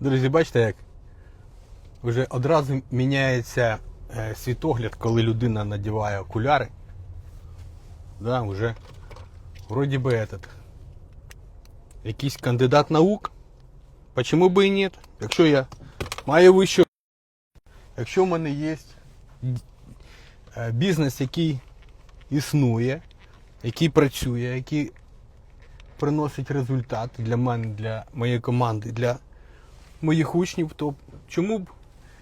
Друзі, бачите, як вже одразу міняється е, світогляд, коли людина надіває окуляри. Да, вже вроді би этот. Якийсь кандидат наук. Почему би і ні? Якщо я маю вищу, якщо в мене є е, бізнес, який існує, який працює, який приносить результат для мене, для моєї команди, для моїх учнів, то чому б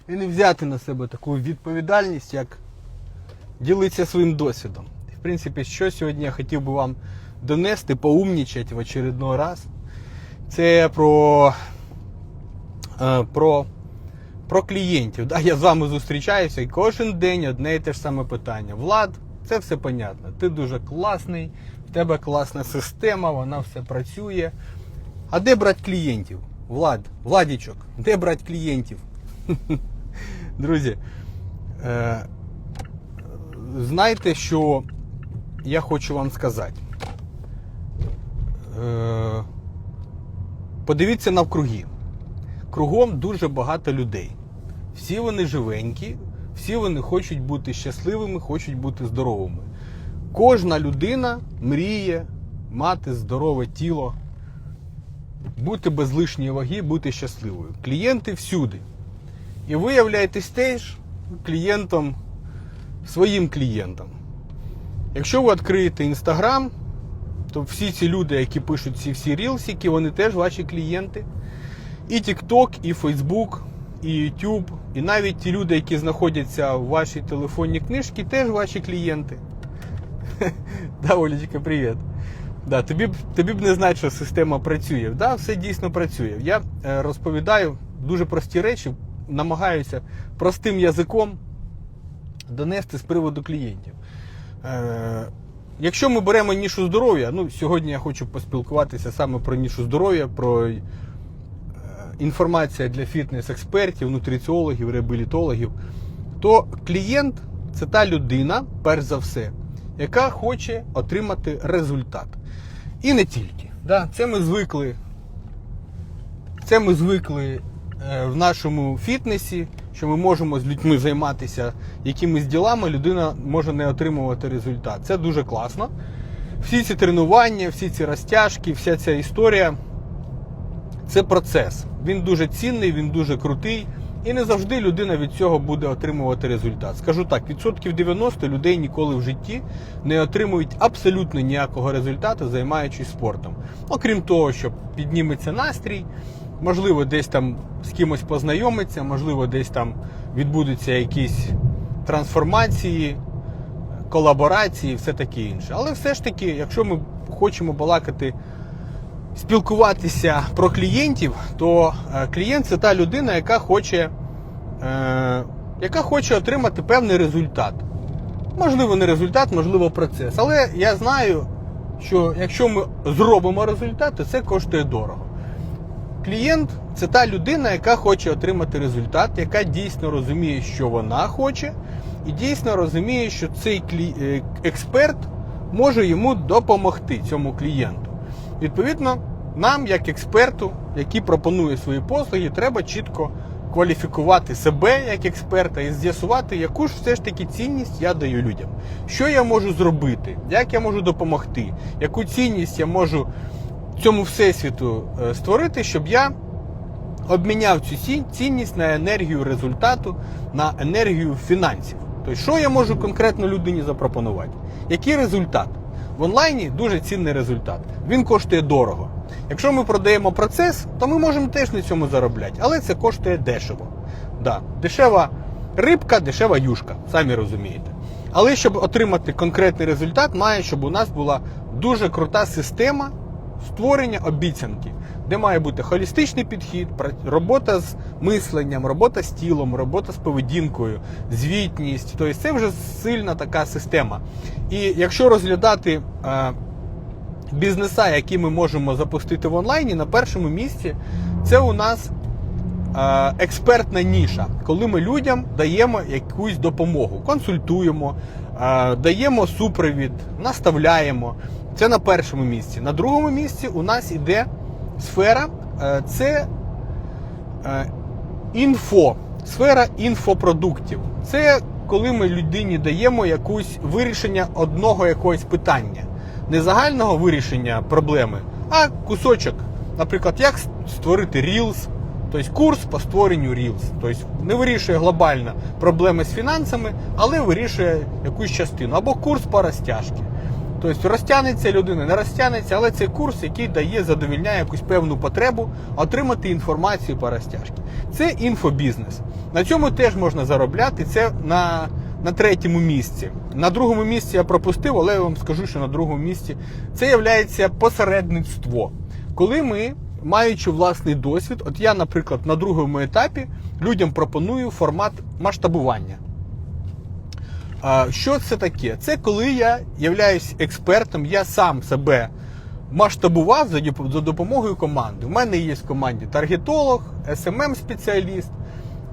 і не взяти на себе таку відповідальність, як ділитися своїм досвідом. В принципі, що сьогодні я хотів би вам донести, поумнічати в очередной раз, це про, е, про, про клієнтів. Да? Я з вами зустрічаюся і кожен день одне і те ж саме питання. Влад, це все понятно. Ти дуже класний, в тебе класна система, вона все працює. А де брати клієнтів? Влад, Владічок, де брати клієнтів? Друзі, е, знаєте, що я хочу вам сказати? Е, подивіться навкруги. Кругом дуже багато людей. Всі вони живенькі, всі вони хочуть бути щасливими, хочуть бути здоровими. Кожна людина мріє мати здорове тіло, бути без лишньої ваги, бути щасливою. Клієнти всюди. І ви являєтесь теж клієнтом, своїм клієнтом. Якщо ви відкриєте Інстаграм, то всі ці люди, які пишуть ці всі рілсики, вони теж ваші клієнти. І TikTok, і Facebook, і YouTube, і навіть ті люди, які знаходяться в вашій телефонній книжці, теж ваші клієнти. Да, Олечка, привіт. Да, тобі, б- тобі б не знати, що система працює. Да, все дійсно працює. Я е, розповідаю дуже прості речі, намагаюся простим язиком донести з приводу клієнтів. Е, якщо ми беремо нішу здоров'я, ну сьогодні я хочу поспілкуватися саме про нішу здоров'я, про е, інформація для фітнес-експертів, нутриціологів, реабілітологів, то клієнт це та людина, перш за все, яка хоче отримати результат. І не тільки. Да, це ми звикли. Це ми звикли е, в нашому фітнесі, що ми можемо з людьми займатися якимись ділами, людина може не отримувати результат. Це дуже класно. Всі ці тренування, всі ці розтяжки, вся ця історія це процес. Він дуже цінний, він дуже крутий. І не завжди людина від цього буде отримувати результат. Скажу так, відсотків 90 людей ніколи в житті не отримують абсолютно ніякого результату, займаючись спортом. Окрім того, що підніметься настрій, можливо, десь там з кимось познайомиться, можливо, десь там відбудуться якісь трансформації, колаборації, все таке інше. Але все ж таки, якщо ми хочемо балакати спілкуватися про клієнтів, то е, клієнт це та людина, яка хоче, е, яка хоче отримати певний результат. Можливо, не результат, можливо, процес. Але я знаю, що якщо ми зробимо результат, то це коштує дорого. Клієнт це та людина, яка хоче отримати результат, яка дійсно розуміє, що вона хоче, і дійсно розуміє, що цей е, експерт може йому допомогти цьому клієнту. Відповідно, нам, як експерту, який пропонує свої послуги, треба чітко кваліфікувати себе як експерта і з'ясувати, яку ж все ж таки цінність я даю людям. Що я можу зробити, як я можу допомогти, яку цінність я можу цьому всесвіту е, створити, щоб я обміняв цю цінність на енергію результату, на енергію фінансів. Тобто, що я можу конкретно людині запропонувати? Який результат? В онлайні дуже цінний результат. Він коштує дорого. Якщо ми продаємо процес, то ми можемо теж на цьому заробляти, але це коштує дешево. Да. Дешева рибка, дешева юшка, самі розумієте. Але щоб отримати конкретний результат, має, щоб у нас була дуже крута система створення обіцянки, де має бути холістичний підхід, робота з мисленням, робота з тілом, робота з поведінкою, звітність. Тобто це вже сильна така система. І якщо розглядати е, бізнеса, які ми можемо запустити в онлайні, на першому місці це у нас е, експертна ніша, коли ми людям даємо якусь допомогу, консультуємо, е, даємо супровід, наставляємо. Це на першому місці. На другому місці у нас іде сфера, е, це Е, Інфо, сфера інфопродуктів. Це коли ми людині даємо якусь вирішення одного якогось питання. Не загального вирішення проблеми, а кусочок. Наприклад, як створити Reels, тобто курс по створенню Reels. Тобто не вирішує глобально проблеми з фінансами, але вирішує якусь частину. Або курс по розтяжці. Тобто розтягнеться людина, не розтягнеться, але це курс, який дає, задовільняє якусь певну потребу отримати інформацію по розтяжці. Це інфобізнес. На цьому теж можна заробляти. Це на, на третьому місці. На другому місці я пропустив, але я вам скажу, що на другому місці це є посередництво. Коли ми, маючи власний досвід, от я, наприклад, на другому етапі людям пропоную формат масштабування. Що це таке? Це коли я являюсь експертом, я сам себе масштабував за допомогою команди. У мене є в команді таргетолог, smm спеціаліст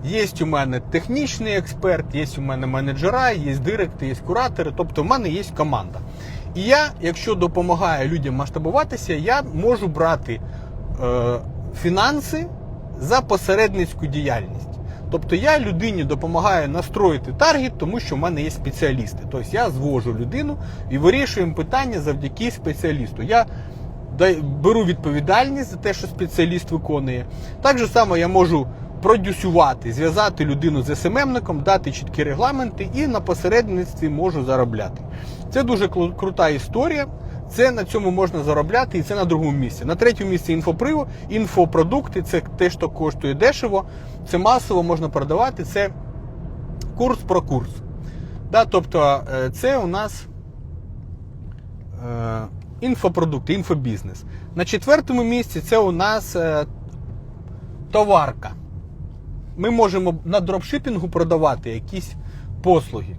є у мене технічний експерт, є у мене менеджера, є директи, є куратори. Тобто в мене є команда. І я, якщо допомагаю людям масштабуватися, я можу брати е, фінанси за посередницьку діяльність. Тобто я людині допомагаю настроїти таргет, тому що в мене є спеціалісти. Тобто я звожу людину і вирішуємо питання завдяки спеціалісту. Я беру відповідальність за те, що спеціаліст виконує. Так же само я можу продюсувати, зв'язати людину з СММником, дати чіткі регламенти і на посередництві можу заробляти. Це дуже крута історія. Це на цьому можна заробляти, і це на другому місці. На третьому місці інфоприво, інфопродукти це те, що коштує дешево, це масово можна продавати. Це курс про курс. Да, тобто е, це у нас е, інфопродукти, інфобізнес. На четвертому місці це у нас е, товарка. Ми можемо на дропшипінгу продавати якісь послуги.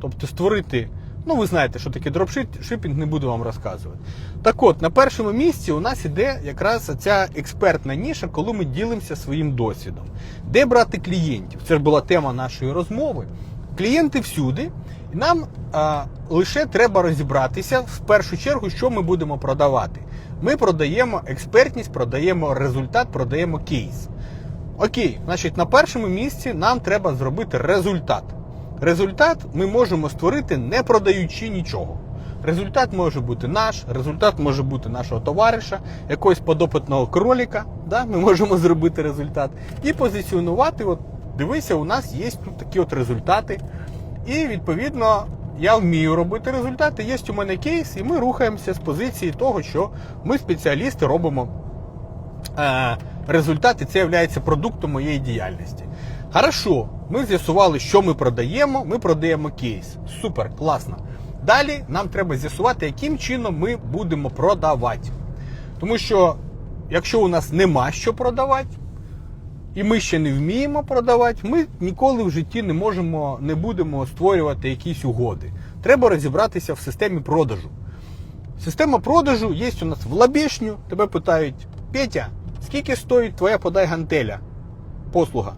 Тобто створити. Ну, ви знаєте, що таке дропшипінг, не буду вам розказувати. Так от, на першому місці у нас іде якраз ця експертна ніша, коли ми ділимося своїм досвідом. Де брати клієнтів? Це ж була тема нашої розмови. Клієнти всюди, і нам а, лише треба розібратися в першу чергу, що ми будемо продавати. Ми продаємо експертність, продаємо результат, продаємо кейс. Окей, значить, на першому місці нам треба зробити результат. Результат ми можемо створити не продаючи нічого. Результат може бути наш, результат може бути нашого товариша, якогось подопитного кроліка. Да? Ми можемо зробити результат і позиціонувати. От дивися, у нас є тут такі от результати. І відповідно я вмію робити результати. Є у мене кейс, і ми рухаємося з позиції того, що ми спеціалісти робимо е, результати, це є продуктом моєї діяльності. Хорошо, ми з'ясували, що ми продаємо. Ми продаємо кейс. Супер, класно. Далі нам треба з'ясувати, яким чином ми будемо продавати. Тому що, якщо у нас нема що продавати, і ми ще не вміємо продавати, ми ніколи в житті не можемо, не будемо створювати якісь угоди. Треба розібратися в системі продажу. Система продажу є у нас в лабішню. Тебе питають, Петя, скільки стоїть твоя подай гантеля? Послуга.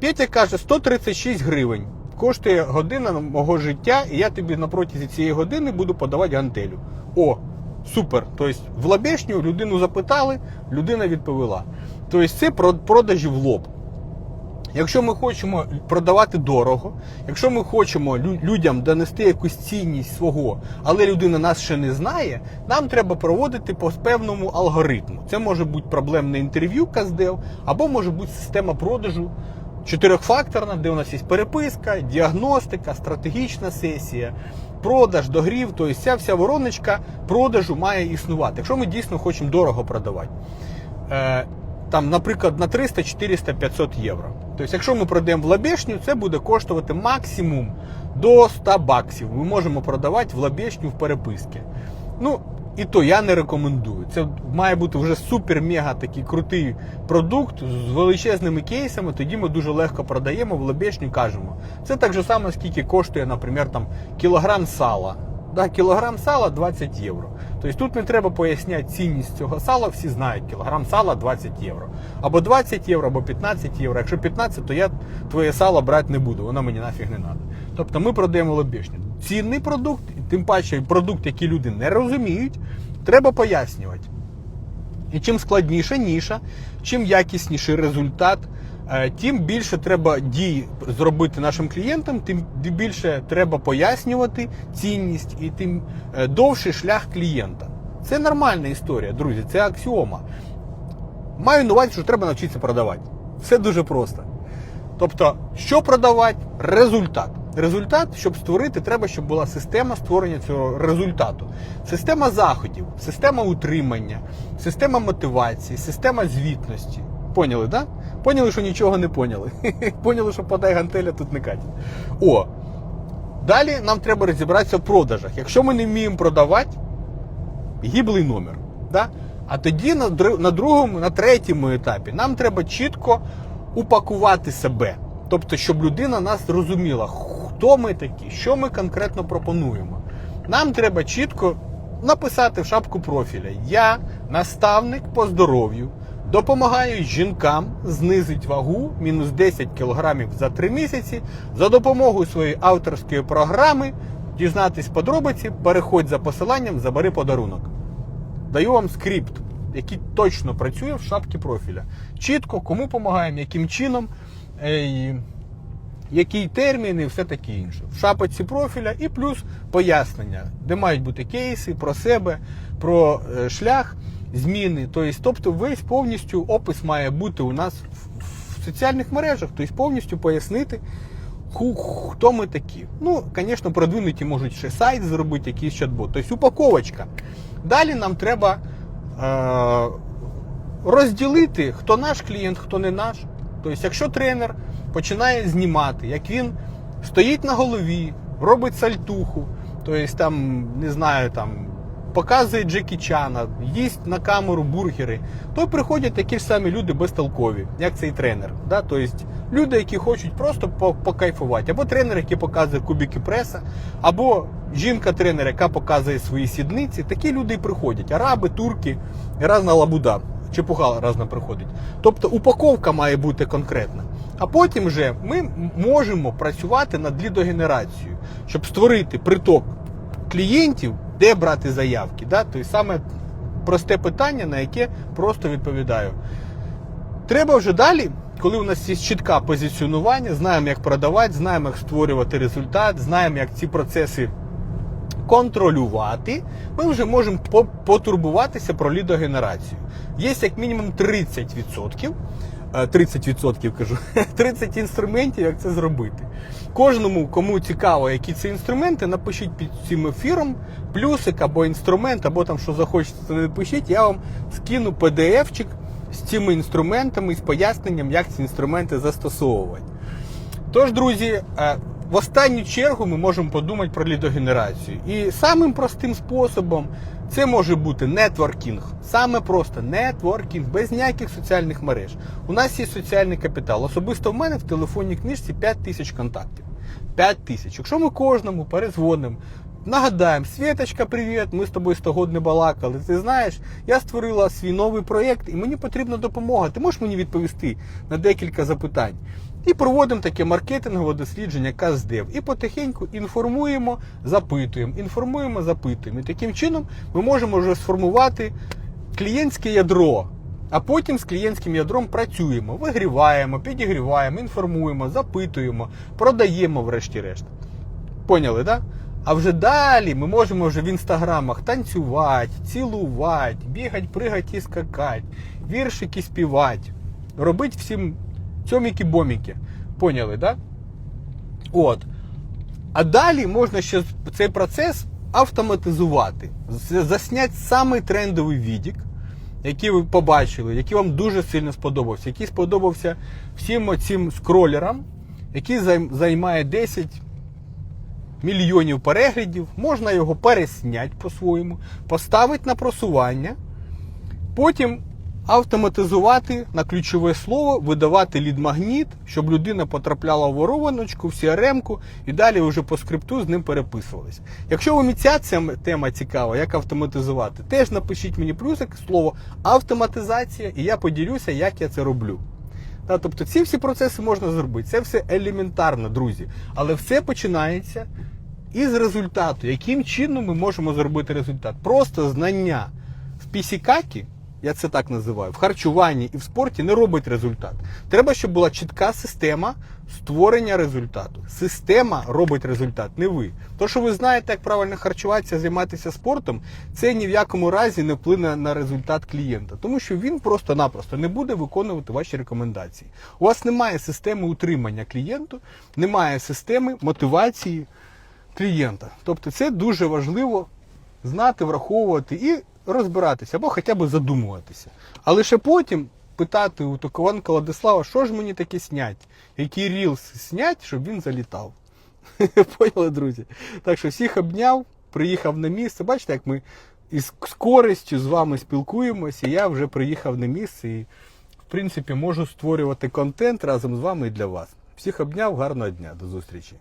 Петя каже, 136 гривень. Коштує година мого життя, і я тобі на протязі цієї години буду подавати гантелю. О, супер. Тобто в лабешню людину запитали, людина відповіла. Тобто це продажі в лоб. Якщо ми хочемо продавати дорого, якщо ми хочемо людям донести якусь цінність свого, але людина нас ще не знає, нам треба проводити по певному алгоритму. Це може бути проблемне інтерв'ю Каздев, або може бути система продажу чотирьохфакторна, де у нас є переписка, діагностика, стратегічна сесія, продаж, догрів. Тобто ця вся вороночка продажу має існувати. Якщо ми дійсно хочемо дорого продавати. Е, там, наприклад, на 300, 400, 500 євро. Тобто, якщо ми продаємо в лабешню, це буде коштувати максимум до 100 баксів. Ми можемо продавати в лабешню в переписки. Ну, і то я не рекомендую. Це має бути вже супер-мега такий крутий продукт з величезними кейсами. Тоді ми дуже легко продаємо в лабешню, кажемо. Це так же само, скільки коштує, наприклад, там, кілограм сала. Да, кілограм сала 20 євро. Тобто тут не треба поясняти цінність цього сала, всі знають, кілограм сала 20 євро. Або 20 євро, або 15 євро. Якщо 15, то я твоє сало брати не буду, воно мені нафіг не треба. Тобто ми продаємо лобішню. Цінний продукт, тим паче продукт, який люди не розуміють, треба пояснювати. І чим складніша ніша, чим якісніший результат, е, тим більше треба дій зробити нашим клієнтам, тим більше треба пояснювати цінність і тим е, довший шлях клієнта. Це нормальна історія, друзі, це аксіома. Маю на увазі, що треба навчитися продавати. Все дуже просто. Тобто, що продавати? Результат. Результат, щоб створити, треба, щоб була система створення цього результату. Система заходів, система утримання, система мотивації, система звітності. Поняли? Да? Поняли, що нічого не поняли. Поняли, що подай гантеля тут не катять. О, далі нам треба розібратися в продажах. Якщо ми не вміємо продавати, гіблий номер. Да? А тоді на, на другому, на третьому етапі нам треба чітко упакувати себе. Тобто, щоб людина нас зрозуміла, хто ми такі, що ми конкретно пропонуємо. Нам треба чітко написати в шапку профіля: Я наставник по здоров'ю, допомагаю жінкам знизити вагу мінус 10 кг за 3 місяці за допомогою своєї авторської програми. Дізнатись подробиці, переходь за посиланням, забери подарунок. Даю вам скрипт, який точно працює в шапці профіля. Чітко, кому допомагаємо, яким чином, е, і який термін і все таке інше. В шапочці профіля і плюс пояснення, де мають бути кейси про себе, про е, шлях зміни. Тобто, тобто весь повністю опис має бути у нас в соціальних мережах, тобто повністю пояснити. Хто ми такі? Ну, звісно, продвинуті можуть ще сайт зробити, якийсь чат-бот. Тобто упаковочка. Далі нам треба е, розділити, хто наш клієнт, хто не наш. Тобто, якщо тренер починає знімати, як він стоїть на голові, робить сальтуху, тобто там, не знаю, там. Показує Джекі Чана, їсть на камеру бургери, то приходять такі ж самі люди безтолкові, як цей тренер. Да? Тобто люди, які хочуть просто покайфувати, або тренер, який показує кубики преса, або жінка-тренер, яка показує свої сідниці. Такі люди і приходять. Араби, турки, разна лабуда, чепуха разна приходить. Тобто упаковка має бути конкретна. А потім вже ми можемо працювати над лідогенерацією, щоб створити приток клієнтів, де брати заявки. Да? Тобто саме просте питання, на яке просто відповідаю. Треба вже далі, коли у нас є чітке позиціонування, знаємо, як продавати, знаємо, як створювати результат, знаємо, як ці процеси контролювати, ми вже можемо потурбуватися про лідогенерацію. Є як мінімум 30%. Е, 30% кажу, 30 інструментів, як це зробити. Кожному, кому цікаво, які це інструменти, напишіть під цим ефіром плюсик або інструмент, або там що захочете, напишіть, я вам скину PDF-чик з цими інструментами з поясненням, як ці інструменти застосовувати. Тож, друзі, е, в останню чергу ми можемо подумати про лідогенерацію. І самим простим способом це може бути нетворкінг. Саме просто нетворкінг, без ніяких соціальних мереж. У нас є соціальний капітал. Особисто в мене в телефонній книжці 5 тисяч контактів. 5 тисяч. Якщо ми кожному перезвонимо, нагадаємо, Світочка, привіт, ми з тобою 100 год не балакали. Ти знаєш, я створила свій новий проєкт і мені потрібна допомога. Ти можеш мені відповісти на декілька запитань? І проводимо таке маркетингове дослідження КАЗДЕВ. І потихеньку інформуємо, запитуємо, інформуємо, запитуємо. І таким чином ми можемо вже сформувати клієнтське ядро. А потім з клієнтським ядром працюємо, вигріваємо, підігріваємо, інформуємо, запитуємо, продаємо, врешті-решт. Поняли, да? А вже далі ми можемо вже в інстаграмах танцювати, цілувати, бігати, пригати і скакати, віршики співати, робити всім цьоміки-боміки. Поняли, да? От. А далі можна ще цей процес автоматизувати, засняти самий трендовий відік, який ви побачили, який вам дуже сильно сподобався, який сподобався всім цим скролерам, який займає 10 мільйонів переглядів, можна його пересняти по-своєму, поставити на просування, потім автоматизувати на ключове слово, видавати лід-магніт, щоб людина потрапляла в вороночку, в CRM-ку і далі вже по скрипту з ним переписувалися. Якщо вам і ця тема цікава, як автоматизувати, теж напишіть мені плюсик, слово автоматизація, і я поділюся, як я це роблю. Та, тобто ці всі процеси можна зробити. Це все елементарно, друзі. Але все починається із результату. Яким чином ми можемо зробити результат? Просто знання в пісікакі я це так називаю, в харчуванні і в спорті не робить результат. Треба, щоб була чітка система створення результату. Система робить результат, не ви. То, що ви знаєте, як правильно харчуватися, займатися спортом, це ні в якому разі не вплине на результат клієнта, тому що він просто-напросто не буде виконувати ваші рекомендації. У вас немає системи утримання клієнту, немає системи мотивації клієнта. Тобто це дуже важливо знати, враховувати і розбиратися, або хоча б задумуватися. А лише потім питати у Токованка Владислава, що ж мені таке снять, який рілс снять, щоб він залітав. Поняли, друзі? Так що всіх обняв, приїхав на місце. Бачите, як ми із з користю з вами спілкуємося. Я вже приїхав на місце і, в принципі, можу створювати контент разом з вами і для вас. Всіх обняв, гарного дня, до зустрічі.